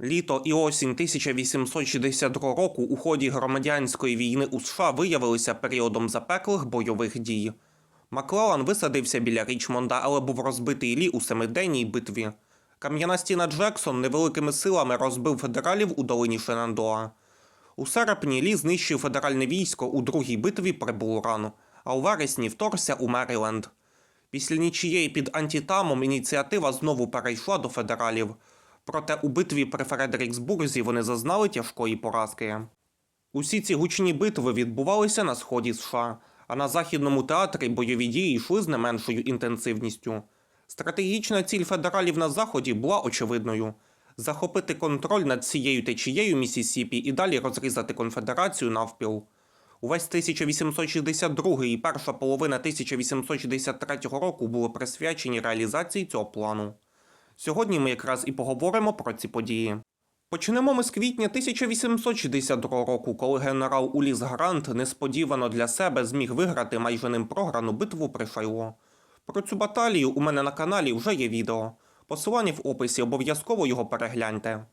Літо і осінь 1862 року у ході громадянської війни у США виявилися періодом запеклих бойових дій. Маклеллан висадився біля Річмонда, але був розбитий Лі у семиденній битві. Кам'яна стіна Джексон невеликими силами розбив федералів у долині Шенандоа. У серпні Лі знищив федеральне військо у другій битві при Булрану, а у вересні вторгся у Меріленд. Після нічієї під Антітамом ініціатива знову перейшла до федералів. Проте у битві при Фредеріксбурзі вони зазнали тяжкої поразки. Усі ці гучні битви відбувалися на сході США, а на західному театрі бойові дії йшли з не меншою інтенсивністю. Стратегічна ціль федералів на заході була очевидною захопити контроль над цією течією Місісіпі і далі розрізати конфедерацію навпіл. Увесь 1862 і перша половина 1863 року були присвячені реалізації цього плану. Сьогодні ми якраз і поговоримо про ці події. Почнемо ми з квітня 1862 року, коли генерал Уліс Грант несподівано для себе зміг виграти майже ним програну битву при Шайло. Про цю баталію у мене на каналі вже є відео. Посилання в описі обов'язково його перегляньте.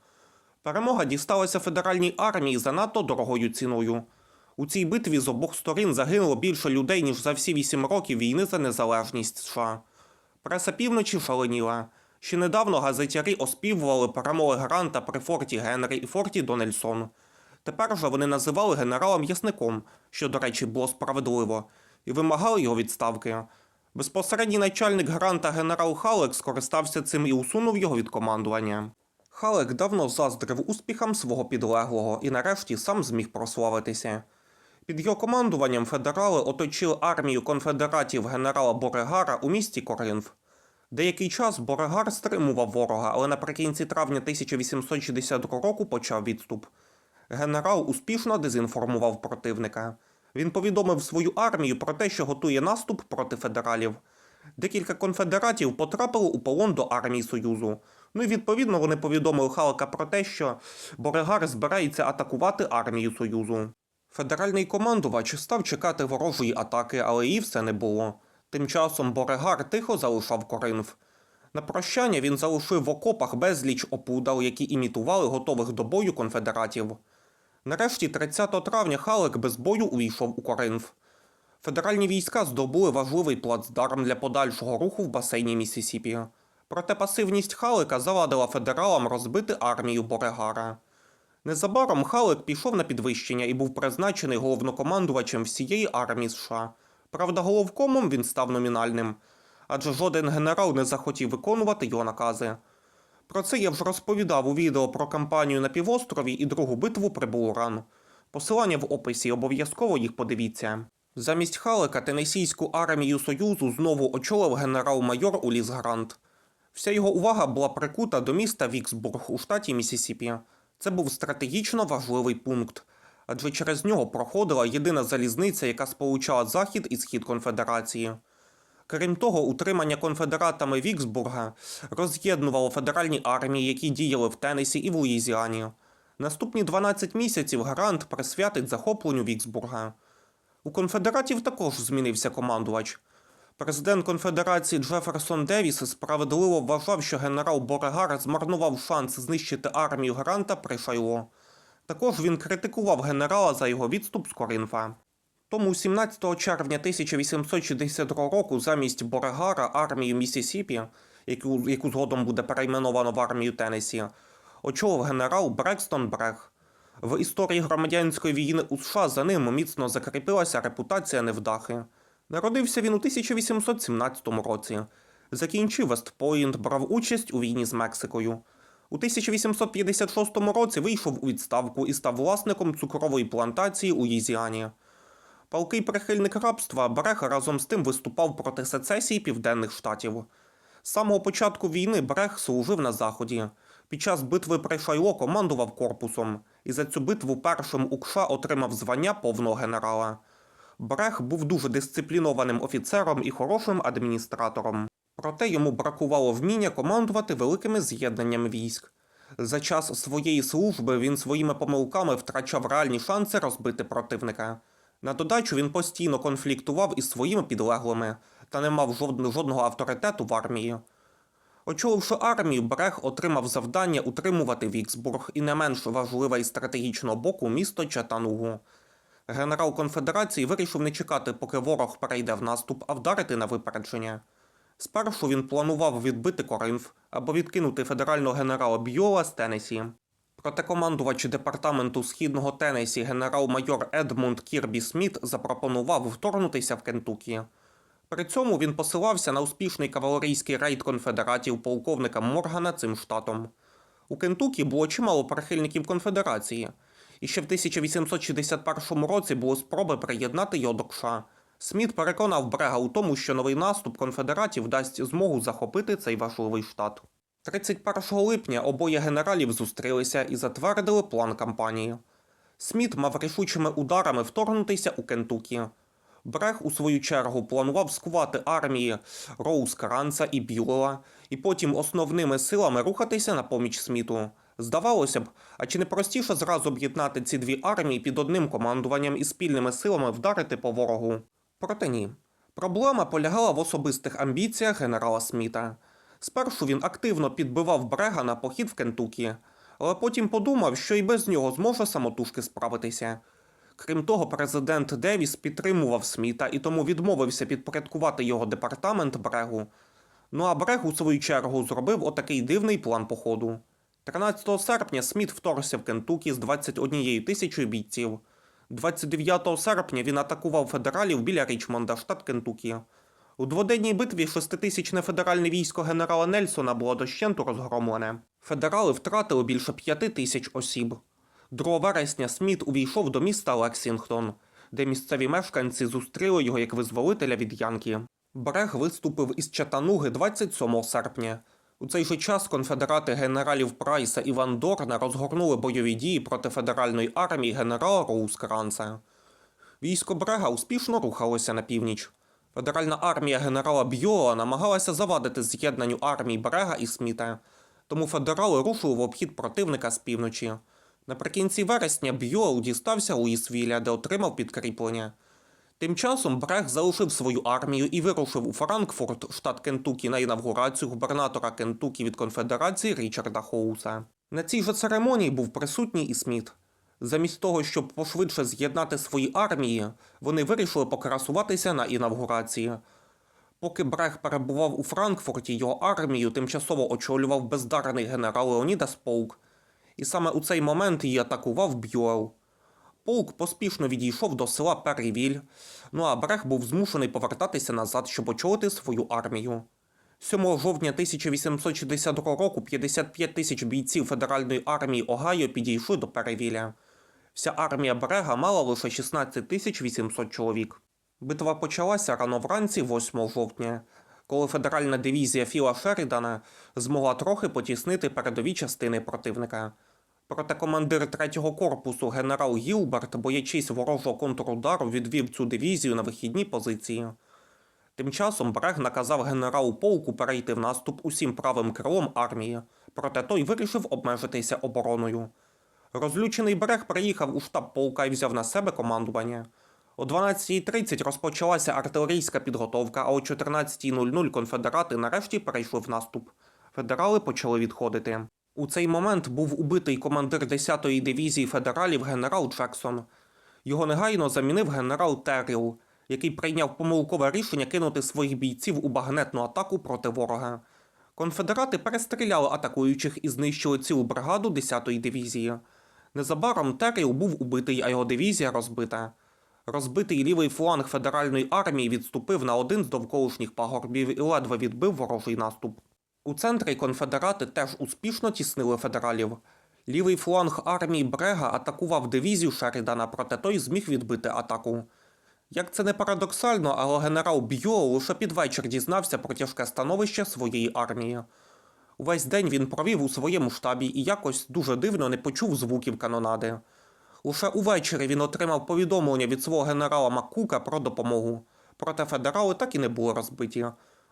Перемога дісталася федеральній армії занадто дорогою ціною. У цій битві з обох сторін загинуло більше людей, ніж за всі вісім років війни за незалежність США. Преса півночі шаленіла. Ще недавно газетярі оспівували перемоги Гранта при форті Генрі і форті Донельсон. Тепер же вони називали генерала м'ясником, що, до речі, було справедливо, і вимагали його відставки. Безпосередній начальник Гранта генерал Халек скористався цим і усунув його від командування. Халек давно заздрив успіхам свого підлеглого і нарешті сам зміг прославитися. Під його командуванням федерали оточили армію конфедератів генерала Борегара у місті Коринф. Деякий час Борегар стримував ворога, але наприкінці травня 1862 року почав відступ. Генерал успішно дезінформував противника. Він повідомив свою армію про те, що готує наступ проти федералів. Декілька конфедератів потрапили у полон до армії Союзу. Ну і відповідно вони повідомили Халка про те, що Борегар збирається атакувати армію Союзу. Федеральний командувач став чекати ворожої атаки, але її все не було. Тим часом Борегар тихо залишав Коринф. На прощання він залишив в окопах безліч опудал, які імітували готових до бою конфедератів. Нарешті, 30 травня, Халек без бою увійшов у Коринф. Федеральні війська здобули важливий плацдарм для подальшого руху в басейні Міссісіпі. Проте пасивність Халека завадила федералам розбити армію Борегара. Незабаром Халек пішов на підвищення і був призначений головнокомандувачем всієї армії США. Правда, головкомом він став номінальним, адже жоден генерал не захотів виконувати його накази. Про це я вже розповідав у відео про кампанію на півострові і другу битву при Булран. Посилання в описі обов'язково їх подивіться. Замість Халека Тенесійську армію Союзу знову очолив генерал-майор Уліс Грант. Вся його увага була прикута до міста Віксбург у штаті Місісіпі. Це був стратегічно важливий пункт, адже через нього проходила єдина залізниця, яка сполучала захід і схід конфедерації. Крім того, утримання конфедератами Віксбурга роз'єднувало федеральні армії, які діяли в Теннесі і в Луїзіані. Наступні 12 місяців Грант присвятить захопленню Віксбурга. У конфедератів також змінився командувач. Президент конфедерації Джеферсон Девіс справедливо вважав, що генерал Борегар змарнував шанс знищити армію Гранта при Шайло. Також він критикував генерала за його відступ з Коринфа. Тому 17 червня 1862 року замість Борегара армію Місісіпі, яку, яку згодом буде перейменовано в армію Теннесі, очолив генерал Брекстон Брех. В історії громадянської війни у США за ним міцно закріпилася репутація невдахи. Народився він у 1817 році. Закінчив Вестпойнт, брав участь у війні з Мексикою. У 1856 році вийшов у відставку і став власником цукрової плантації у Єзіані. Палкий прихильник рабства Брех разом з тим виступав проти сецесії південних штатів. З самого початку війни Брех служив на заході. Під час битви при Шайло командував корпусом, і за цю битву першим у КША отримав звання повного генерала. Брех був дуже дисциплінованим офіцером і хорошим адміністратором. Проте йому бракувало вміння командувати великими з'єднаннями військ. За час своєї служби він своїми помилками втрачав реальні шанси розбити противника. На додачу він постійно конфліктував із своїми підлеглими та не мав жодного авторитету в армії. Очоливши армію, Брег отримав завдання утримувати Віксбург і не менш важливе із стратегічного боку місто Чатанугу. Генерал конфедерації вирішив не чекати, поки ворог перейде в наступ, а вдарити на випередження. Спершу він планував відбити Коринф або відкинути федерального генерала Бьола з Теннесі. Проте командувач департаменту східного Теннесі генерал-майор Едмунд Кірбі Сміт запропонував вторгнутися в Кентукі. При цьому він посилався на успішний кавалерійський рейд конфедератів полковника Моргана цим штатом. У Кентукі було чимало прихильників конфедерації, і ще в 1861 році були спроби приєднати його до КША. Сміт переконав Брега у тому, що новий наступ конфедератів дасть змогу захопити цей важливий штат. 31 липня обоє генералів зустрілися і затвердили план кампанії. Сміт мав рішучими ударами вторгнутися у Кентукі. Брег, у свою чергу, планував скувати армії Роуз Каранца і Бюлела, і потім основними силами рухатися на поміч Сміту. Здавалося б, а чи не простіше зразу об'єднати ці дві армії під одним командуванням і спільними силами вдарити по ворогу? Проте ні. Проблема полягала в особистих амбіціях генерала Сміта. Спершу він активно підбивав Брега на похід в Кентукі, але потім подумав, що і без нього зможе самотужки справитися. Крім того, президент Девіс підтримував Сміта і тому відмовився підпорядкувати його департамент Брегу. Ну а Брег, у свою чергу, зробив отакий дивний план походу. 13 серпня Сміт вторгся в Кентукі з 21 тисячою бійців. 29 серпня він атакував федералів біля Річмонда, штат Кентукі. У дводенній битві шеститисячне федеральне військо генерала Нельсона було дощенту розгромлене. Федерали втратили більше п'яти тисяч осіб. 2 вересня Сміт увійшов до міста Лексінгтон, де місцеві мешканці зустріли його як визволителя від Янки. Брег виступив із Чатануги 27 серпня. У цей же час конфедерати генералів Прайса і Ван Дорна розгорнули бойові дії проти федеральної армії генерала Роускранца. Військо Брега успішно рухалося на північ. Федеральна армія генерала Бьола намагалася завадити з'єднанню армій Брега і Сміта, тому федерали рушили в обхід противника з півночі. Наприкінці вересня Бьол дістався Луїсвіля, де отримав підкріплення. Тим часом Брег залишив свою армію і вирушив у Франкфурт, штат Кентукі, на інавгурацію губернатора Кентукі від конфедерації Річарда Хоуса. На цій же церемонії був присутній і Сміт. Замість того, щоб пошвидше з'єднати свої армії, вони вирішили покрасуватися на інавгурації. Поки Брег перебував у Франкфурті, його армію тимчасово очолював бездарний генерал Леонідас Полк, і саме у цей момент її атакував Бюел. Полк поспішно відійшов до села Перрівіль, ну а Брег був змушений повертатися назад, щоб очолити свою армію. 7 жовтня 1862 року 55 тисяч бійців федеральної армії Огайо підійшли до Перевіля. Вся армія Брега мала лише 16 тисяч 800 чоловік. Битва почалася рано вранці 8 жовтня, коли федеральна дивізія Філа Шерідана змогла трохи потіснити передові частини противника. Проте командир 3-го корпусу генерал Гілберт, боячись ворожого контрудару, відвів цю дивізію на вихідні позиції. Тим часом Брег наказав генералу полку перейти в наступ усім правим крилом армії, проте той вирішив обмежитися обороною. Розлючений Брег приїхав у штаб полка і взяв на себе командування. О 12.30 розпочалася артилерійська підготовка, а о 14.00 конфедерати нарешті перейшли в наступ. Федерали почали відходити. У цей момент був убитий командир 10-ї дивізії федералів генерал Джексон. Його негайно замінив генерал Терріл, який прийняв помилкове рішення кинути своїх бійців у багнетну атаку проти ворога. Конфедерати перестріляли атакуючих і знищили цілу бригаду 10-ї дивізії. Незабаром Терріл був убитий, а його дивізія розбита. Розбитий лівий фланг федеральної армії відступив на один з довколишніх пагорбів і ледве відбив ворожий наступ. У центрі конфедерати теж успішно тіснили федералів. Лівий фланг армії Брега атакував дивізію Шерідана, проте той зміг відбити атаку. Як це не парадоксально, але генерал Бьо лише під вечір дізнався про тяжке становище своєї армії. Увесь день він провів у своєму штабі і якось дуже дивно не почув звуків канонади. Лише увечері він отримав повідомлення від свого генерала Маккука про допомогу. Проте федерали так і не були розбиті.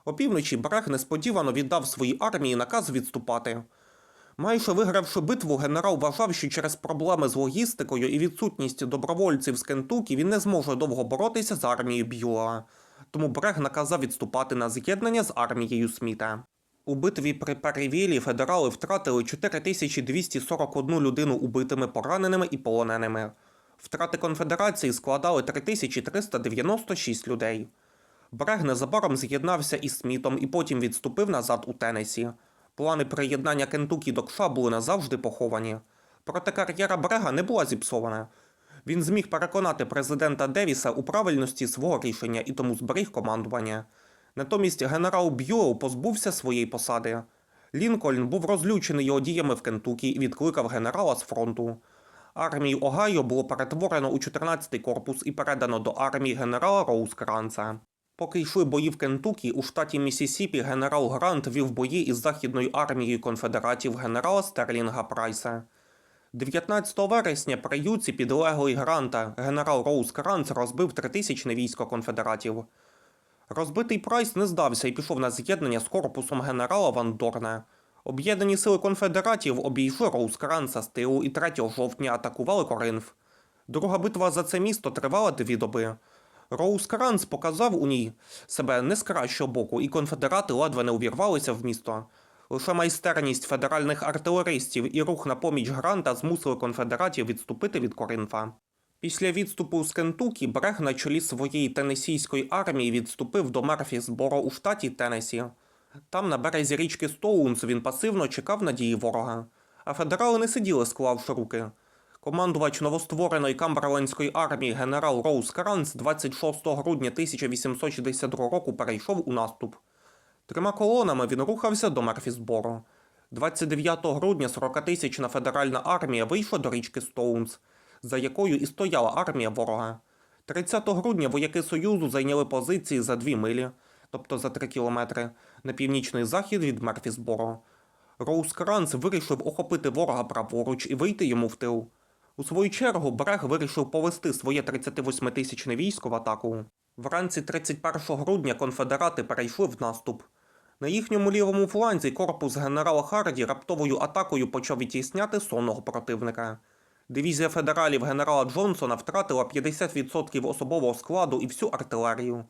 Опівночі Брег несподівано віддав своїй армії наказ відступати. Майже вигравши битву, генерал вважав, що через проблеми з логістикою і відсутність добровольців з Кентукі він не зможе довго боротися з армією Б'юа. Тому Брег наказав відступати на з'єднання з армією Сміта. У битві при Перевілі федерали втратили 4241 людину убитими, пораненими і полоненими. Втрати конфедерації складали 3396 людей. Брег незабаром з'єднався із Смітом і потім відступив назад у Теннесі. Плани приєднання Кентукі до КША були назавжди поховані. Проте кар'єра Брега не була зіпсована. Він зміг переконати президента Девіса у правильності свого рішення і тому зберіг командування. Натомість генерал Б'юел позбувся своєї посади. Лінкольн був розлючений його діями в Кентукі і відкликав генерала з фронту. Армію Огайо було перетворено у 14-й корпус і передано до армії генерала Роузкранца. Поки йшли бої в Кентукі, у штаті Міссісіпі генерал Грант вів бої із Західною армією конфедератів генерала Стерлінга Прайса. 19 вересня при юці підлеглий Гранта генерал Роуз Кранц розбив тритисячне військо конфедератів. Розбитий Прайс не здався і пішов на з'єднання з корпусом генерала Ван Дорна. Об'єднані сили конфедератів обійшли Роускранца з тилу і 3 жовтня атакували Коринф. Друга битва за це місто тривала дві доби. Роускранц показав у ній себе не з кращого боку, і конфедерати ледве не увірвалися в місто. Лише майстерність федеральних артилеристів і рух на поміч Гранта змусили конфедератів відступити від Коринфа. Після відступу з Кентукі Брег на чолі своєї теннесійської армії відступив до Мерфісборо у штаті Теннесі. Там, на березі річки Стоунс, він пасивно чекав надії ворога. А федерали не сиділи, склавши руки. Командувач новоствореної Камберлендської армії генерал Роуз Каранс 26 грудня 1862 року перейшов у наступ. Трьома колонами він рухався до Мерфісборо. 29 грудня 40-тисячна федеральна армія вийшла до річки Стоунс, за якою і стояла армія ворога. 30 грудня вояки Союзу зайняли позиції за дві милі, тобто за 3 кілометри, на північний захід від Мерфісборо. Роускранц вирішив охопити ворога праворуч і вийти йому в тил. У свою чергу Брег вирішив повести своє 38-тисячне військо в атаку. Вранці 31 грудня конфедерати перейшли в наступ. На їхньому лівому фланзі корпус генерала Харді раптовою атакою почав відтісняти сонного противника. Дивізія федералів генерала Джонсона втратила 50% особового складу і всю артилерію.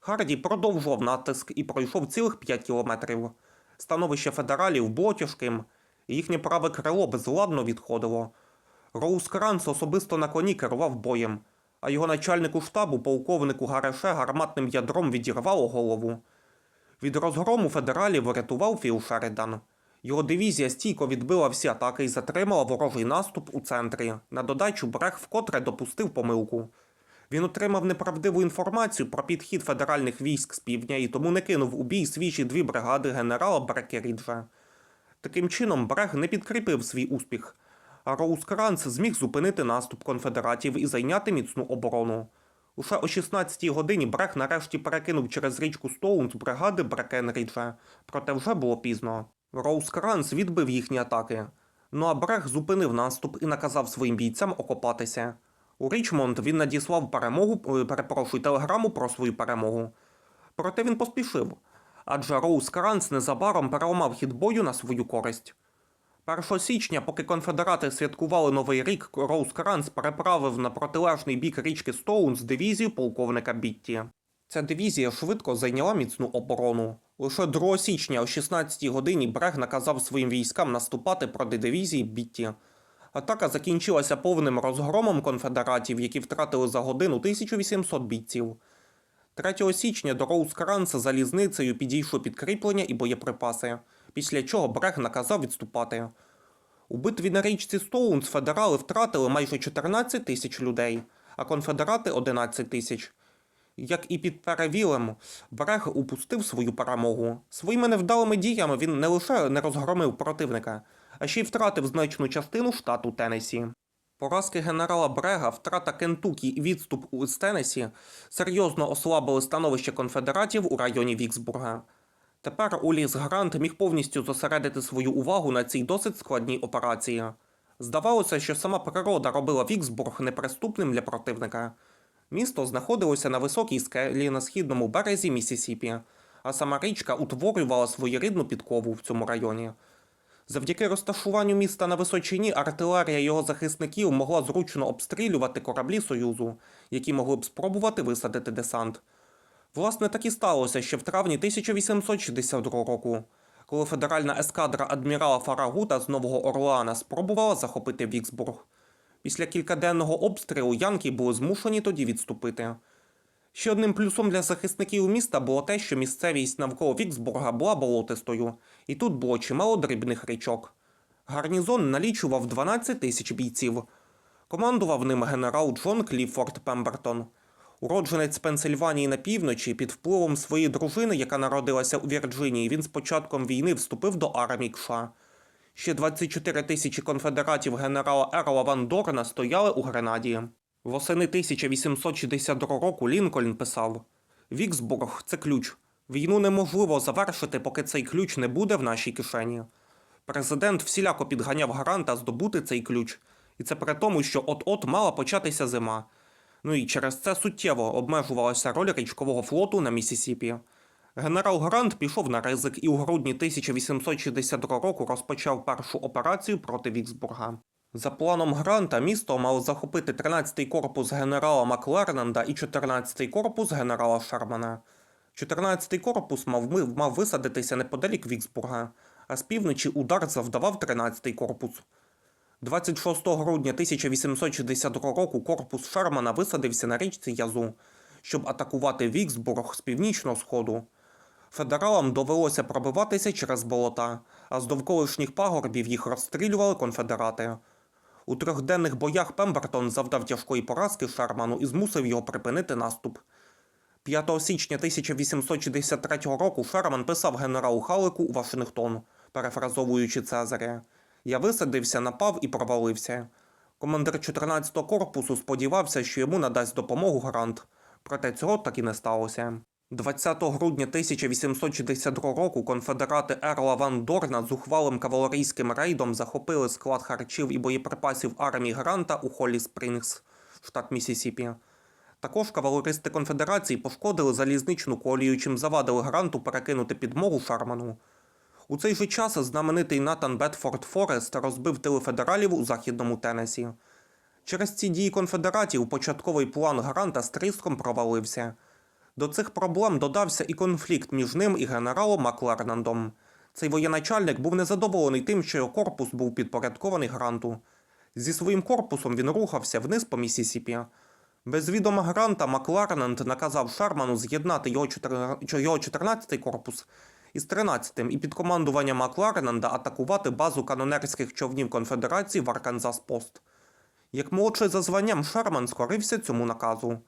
Харді продовжував натиск і пройшов цілих 5 кілометрів. Становище федералів було тяжким, їхнє праве крило безладно відходило. Роускранц особисто на коні керував боєм, а його начальнику штабу, полковнику Гареше, гарматним ядром відірвало голову. Від розгрому федералів врятував Філ Шеридан. Його дивізія стійко відбила всі атаки і затримала ворожий наступ у центрі. На додачу Брег вкотре допустив помилку. Він отримав неправдиву інформацію про підхід федеральних військ з півдня і тому не кинув у бій свіжі дві бригади генерала Брекеріджа. Таким чином, Брег не підкріпив свій успіх, Роускранц зміг зупинити наступ конфедератів і зайняти міцну оборону. Лише о 16-й годині Брег нарешті перекинув через річку Стоунс бригади Брекенріджа, проте вже було пізно. Роускранц відбив їхні атаки. Ну а Брег зупинив наступ і наказав своїм бійцям окопатися. У Річмонд він надіслав перемогу, е, перепрошую, телеграму про свою перемогу. Проте він поспішив, адже Роускранц незабаром переламав хід бою на свою користь. 1 січня, поки конфедерати святкували Новий рік, Роускранц переправив на протилежний бік річки Стоунс дивізію полковника Бітті. Ця дивізія швидко зайняла міцну оборону. Лише 2 січня о 16 годині Брег наказав своїм військам наступати проти дивізії Бітті. Атака закінчилася повним розгромом конфедератів, які втратили за годину 1800 бійців. 3 січня до Роускранца залізницею підійшло підкріплення і боєприпаси, після чого Брег наказав відступати. У битві на річці Стоунс федерали втратили майже 14 тисяч людей, а конфедерати 11 тисяч. Як і під Перевілем, Брег упустив свою перемогу. Своїми невдалими діями він не лише не розгромив противника, а ще й втратив значну частину штату Теннесі. Поразки генерала Брега, втрата Кентукі і відступ у- Теннесі серйозно ослабили становище конфедератів у районі Віксбурга. Тепер Уліс Грант міг повністю зосередити свою увагу на цій досить складній операції. Здавалося, що сама природа робила Віксбург неприступним для противника. Місто знаходилося на високій скелі на східному березі Місісіпі, а сама річка утворювала своєрідну підкову в цьому районі. Завдяки розташуванню міста на височині артилерія його захисників могла зручно обстрілювати кораблі Союзу, які могли б спробувати висадити десант. Власне, так і сталося ще в травні 1862 року, коли федеральна ескадра адмірала Фарагута з Нового Орлеана спробувала захопити Віксбург. Після кількаденного обстрілу янки були змушені тоді відступити. Ще одним плюсом для захисників міста було те, що місцевість навколо Віксбурга була болотистою, і тут було чимало дрібних річок. Гарнізон налічував 12 тисяч бійців. Командував ним генерал Джон Кліфорд Пембертон. Уродженець Пенсильванії на півночі, під впливом своєї дружини, яка народилася у Вірджинії, він з початком війни вступив до армії КША. Ще 24 тисячі конфедератів генерала Ерла Ван Дорна стояли у Гренаді. Восени 1862 року Лінкольн писав: Віксбург це ключ. Війну неможливо завершити, поки цей ключ не буде в нашій кишені. Президент всіляко підганяв гаранта здобути цей ключ, і це при тому, що от-от мала початися зима. Ну і через це суттєво обмежувалася роль річкового флоту на Місісіпі. Генерал Грант пішов на ризик і у грудні 1862 року розпочав першу операцію проти Віксбурга. За планом Гранта місто мало захопити 13-й корпус генерала Маклернанда і 14-й корпус генерала Шермана. 14-й корпус мав, мав висадитися неподалік Віксбурга, а з півночі удар завдавав 13-й корпус. 26 грудня 1862 року корпус Шермана висадився на річці Язу, щоб атакувати Віксбург з північного сходу. Федералам довелося пробиватися через болота, а з довколишніх пагорбів їх розстрілювали конфедерати. У трьохденних боях Пембертон завдав тяжкої поразки Шерману і змусив його припинити наступ. 5 січня 1863 року Шерман писав генералу Халику у Вашингтон, перефразовуючи Цезаря. Я висадився, напав і провалився. Командир 14-го корпусу сподівався, що йому надасть допомогу Грант, проте цього так і не сталося. 20 грудня 1862 року конфедерати Ерла Ван Дорна з ухвалим кавалерійським рейдом захопили склад харчів і боєприпасів армії Гранта у Холлі Спрінгс, штат Місісіпі. Також кавалеристи конфедерації пошкодили залізничну колію, чим завадили Гранту перекинути підмогу Шарману. У цей же час знаменитий Натан Бетфорд Форест розбив тили федералів у західному Теннесі. Через ці дії конфедератів початковий план Гранта з тріском провалився. До цих проблем додався і конфлікт між ним і генералом Маклернандом. Цей воєначальник був незадоволений тим, що його корпус був підпорядкований Гранту. Зі своїм корпусом він рухався вниз по Місісіпі. Без відома Гранта Макларнанд наказав Шарману з'єднати його, 14 його 14-й корпус із 13-тим і під командуванням Макларнанда атакувати базу канонерських човнів Конфедерації в Арканзас-Пост. Як молодший за званням Шерман скорився цьому наказу.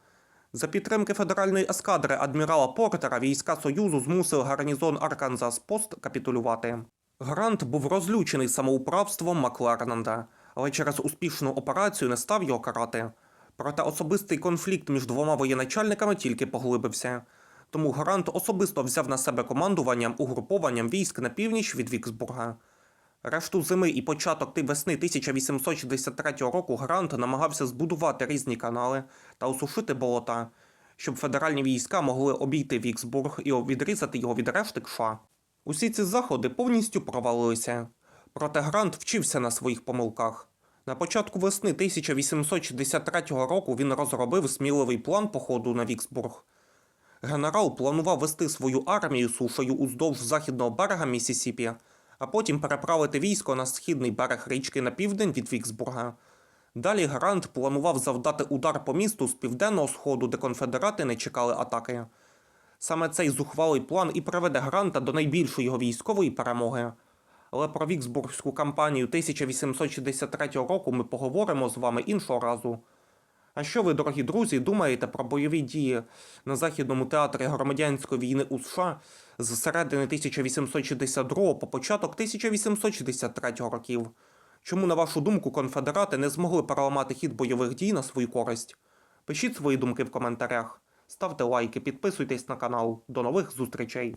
За підтримки федеральної ескадри адмірала Портера війська Союзу змусили гарнізон Арканзас-Пост капітулювати. Грант був розлючений самоуправством Макларнанда, але через успішну операцію не став його карати. Проте особистий конфлікт між двома воєначальниками тільки поглибився. Тому Грант особисто взяв на себе командуванням угрупованням військ на північ від Віксбурга. Решту зими і початок весни 1863 року Грант намагався збудувати різні канали та осушити болота, щоб федеральні війська могли обійти Віксбург і відрізати його від решти КША. Усі ці заходи повністю провалилися. Проте Грант вчився на своїх помилках. На початку весни 1863 року він розробив сміливий план походу на Віксбург. Генерал планував вести свою армію сушею уздовж західного берега Місісіпі, а потім переправити військо на східний берег річки на південь від Віксбурга. Далі Грант планував завдати удар по місту з південного сходу, де конфедерати не чекали атаки. Саме цей зухвалий план і приведе Гранта до найбільшої його військової перемоги. Але про Віксбургську кампанію 1863 року ми поговоримо з вами іншого разу. А що ви, дорогі друзі, думаєте про бойові дії на Західному театрі громадянської війни у США з середини 1862 по початок 1863 років? Чому, на вашу думку, конфедерати не змогли переламати хід бойових дій на свою користь? Пишіть свої думки в коментарях, ставте лайки, підписуйтесь на канал. До нових зустрічей!